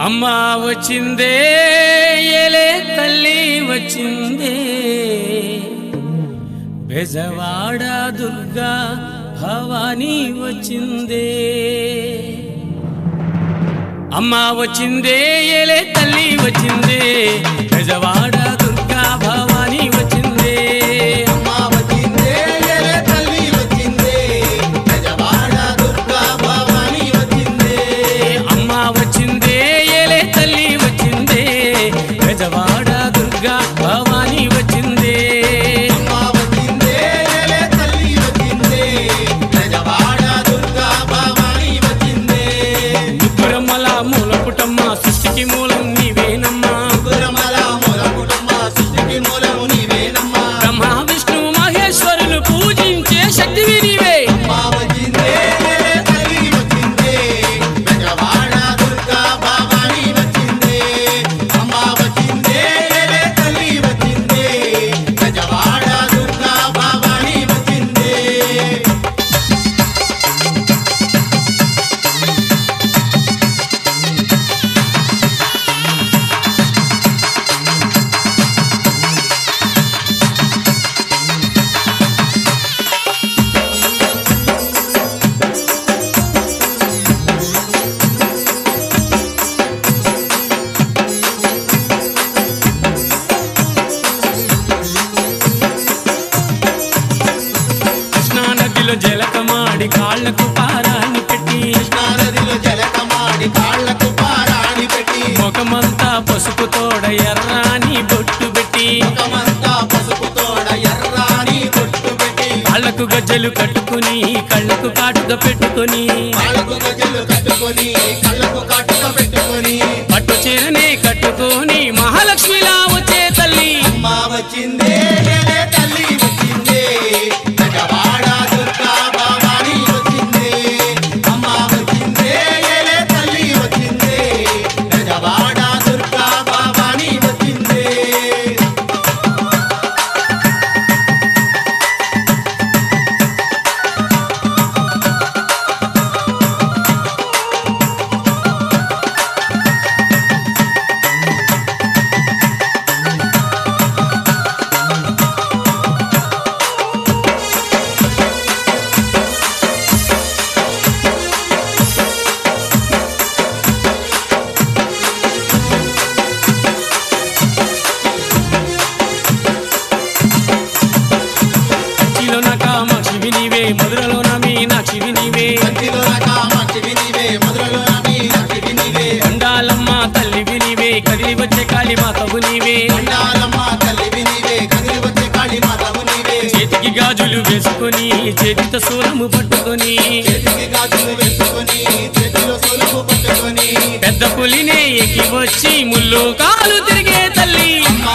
అమ్మ వచ్చిందే ఏలే తల్లి వచ్చిందే. బెజవాడ దుర్గా భవానీ వచ్చిందే. అమ్మ వచ్చిందే ఏలే తల్లి వచ్చిందే. బెజవాడ గజలు కట్టుకుని కళ్ళకు కాటుక పెట్టుకుని. పట్టు చీరని కట్టుకొని మహాలక్ష్మిలా వచ్చే తల్లి. వచ్చింది తల్లి. వేసుకొని చేతితో సూలము పట్టుకొని. పెద్ద పులినే ఎక్కి వచ్చి ముళ్ళు కాలు తిరిగే తల్లి. అమ్మ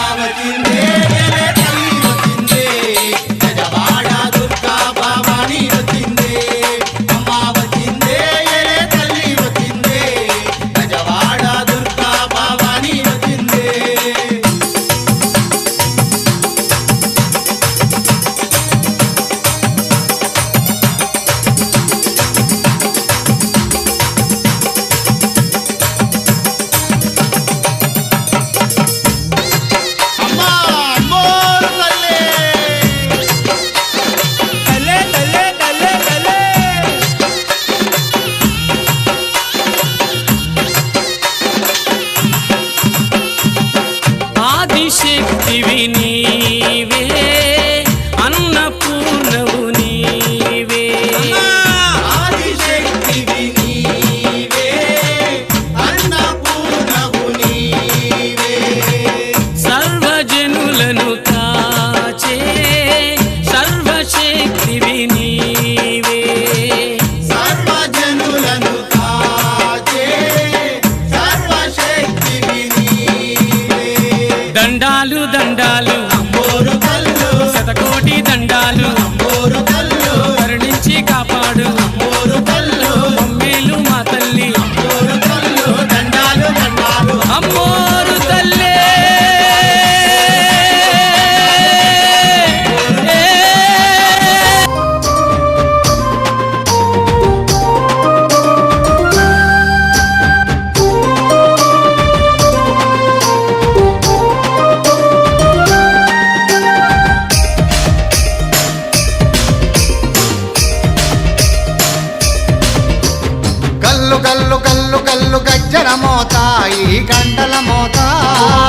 గజ్జల మోత ఈ గంటల మోత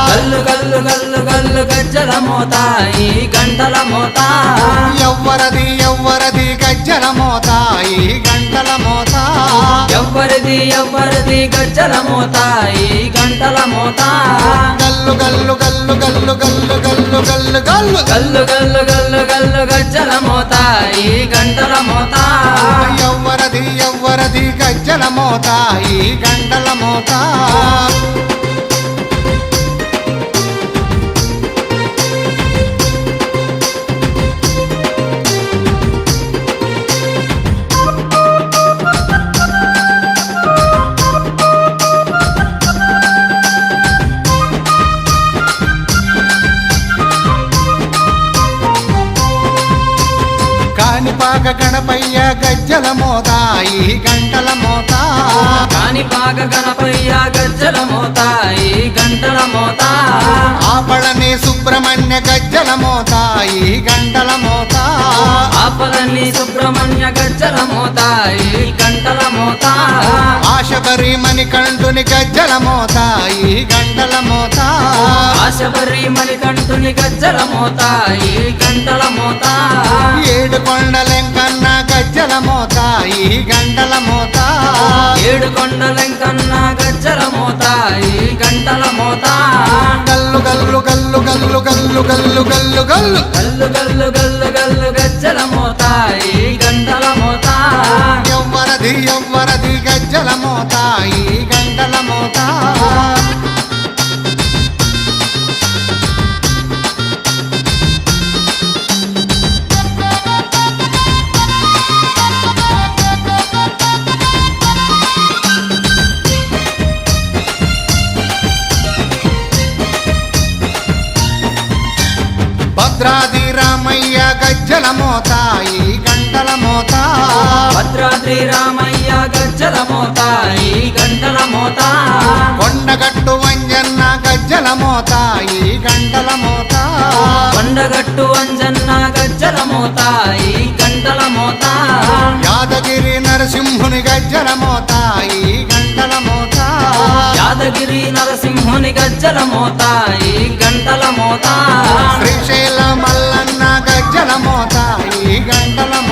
గల్లు గల్లు గల్లు గల్లు గజ్జల మోత ఈ గంటల మోత ఎవ్వరది ఎవ్వరది గజ్జల మోత ఈ గంటల మోత ఎవ్వరిది ఎవ్వరిది గజ్జల మోత ఈ గంటల మోత గల్లు గల్లు గల్లు గల్లు గల్లు గల్లు గల్లు గల్లు గల్లు గల్లు గల్లు గల్లు గజ్జల మోత ఈ గంటల మోత ఎవ్వరది ఎవ్వరది గజ్జల మోత ఈ గండల మోత. కానిపాక గణపయ్య గజ్జల మోత మోతాయి గంటల మోత. కాని పాక గణపయ్యా గజ్జల మోతాయి గంటల మోత. ఆపడని సుబ్రహ్మణ్య గజ్జల మోతాయి గంటల మోత. ఆపడని సుబ్రహ్మణ్య గజ్జల మోత ఈ గంటల మోత ఆశబరి మణికంఠుని గజ్జల మోత ఈ గంటల మోత ఆశబరి మణికంఠుని గజ్జల మోత ఈ గంటల మోత ఏడు కొండలెంకన్న గజ్జల మోత ఈ గంటల మోత ఏడు కొండలెంకన్న గజ్జల మోత ఈ గంటల మోత గల్లు గల్లు గల్లు గల్లు గల్లు గల్లు గల్లు గల్లు. గల్లు గల్లు గల్లు గల్లు గజ్జల మోత ఈ గంటల మోత ఎవ్వరది ఎవ్వరది గజ్జల మోత ఈ గంటల మోత భద్రాది రామయ్య గజ్జల మోత ఈ గంటల మోత భద్రాద్రి రామ గజ్జల మోత ఈ గంటల మోత కొండగట్టు వంజన్న గజ్జల మోత ఈ గంటల మోత కొండగట్టు అంజన్న గజ్జల మోత ఈ గంటల మోత యాదగిరి నరసింహుని గజ్జల మోత ఈ గంటల మోత యాదగిరి నరసింహుని గజ్జల మోత ఈ గంటల మోత శ్రీశైల మల్లన్న గజ్జల మోత ఈ గంటల మోత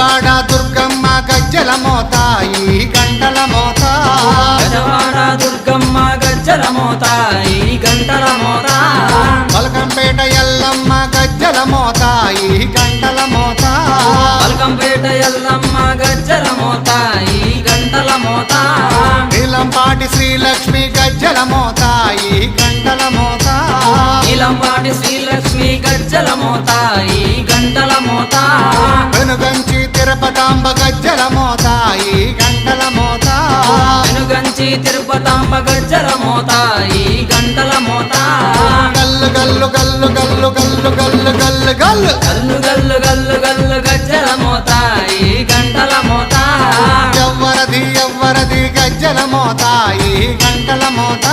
గజవాడ దుర్గమ్మ గజ్జల మోతాయి గంటల మోతా. గజవాడ దుర్గమ్మ గజ్జల మోతాయి గంటల మోతా. పలకంపేట ఎల్లమ్మ గజ్జల మోతాయి గంటల మోతా. పలకంపేట ఎల్లమ్మ నీలంపాటి శ్రీలక్ష్మి గజ్జల మోత ఈ గంటల మోత నీలంపాటి శ్రీలక్ష్మి గజ్జల మోత ఈ గంటల మోత వెనుగంచి తిరుపతాంబ గజ్జల మోత ఈ గంటల మోత వెనుగంచి తిరుపతాంబ గజ్జల మోత ఈ గంటల మోత గల్లు గల్లు గల్లు గల్లు గల్లు గల్లు గల్లు. గల్లు గల్లు గల్లు గల్లు గల్లు. గజ్జల మోత ఈ గంటల మోత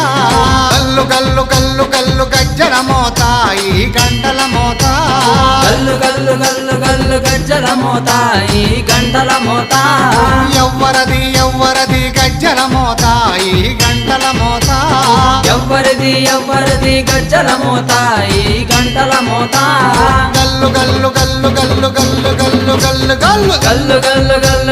గల్లు గల్లు గల్లు గల్లు గజ్జల మోత ఈ గంటల మోత గల్లు గల్లు గల్లు గల్లు గజ్జల మోత ఈ గంటల మోత ఎవ్వరది ఎవ్వరది గజ్జల మోత ఈ గంటల మోత ఎవ్వరిది ఎవ్వరిది గజ్జల మోత ఈ గంటల మోత గల్లు గల్లు గల్లు గల్లు గల్లు గల్లు గల్లు గల్లు గల్లు గల్లు గల్లు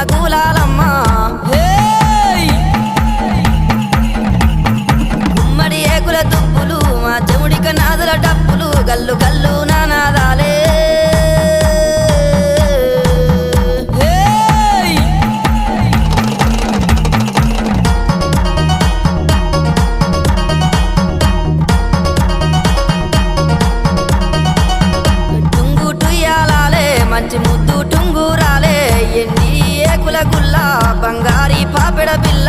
my moolah. ಬಿಲ್ಲ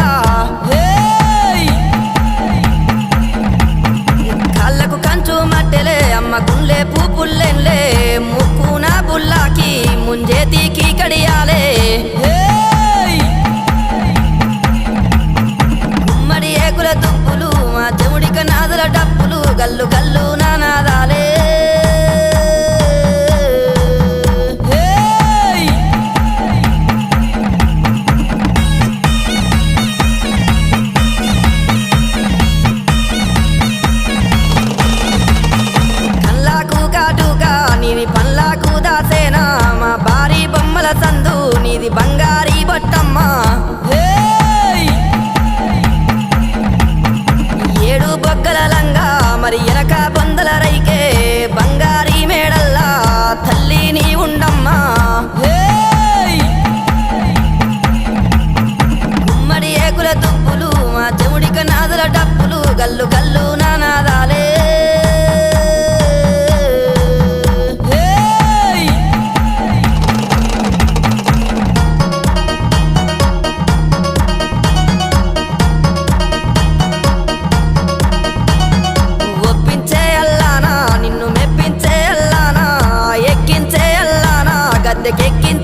to get in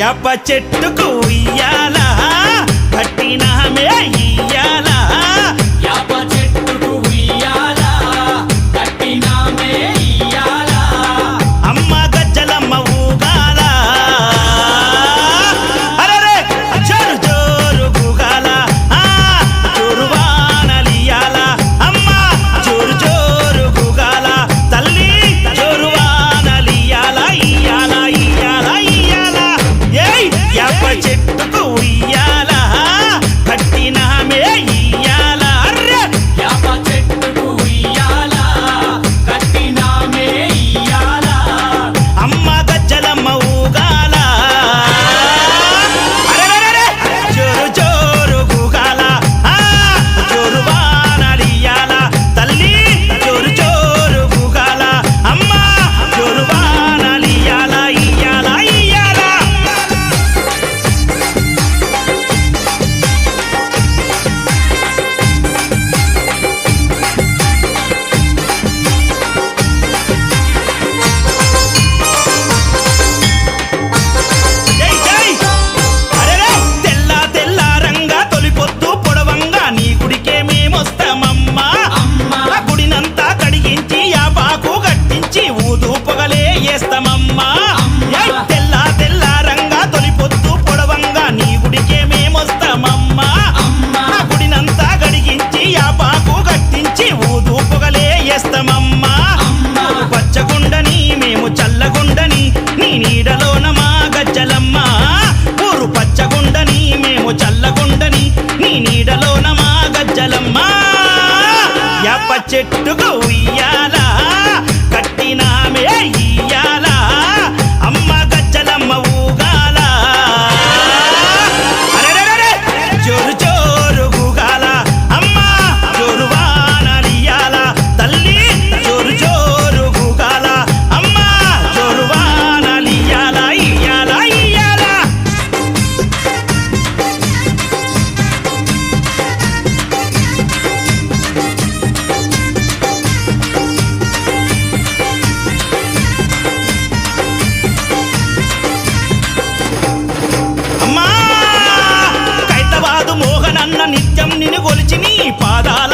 యబ్బ చెట్టుకు ఇయ్యాలా కట్టినామే ఇయ్యాలా చెట్టు నిత్యం నిన్ను కొలిచి నీ పాదాల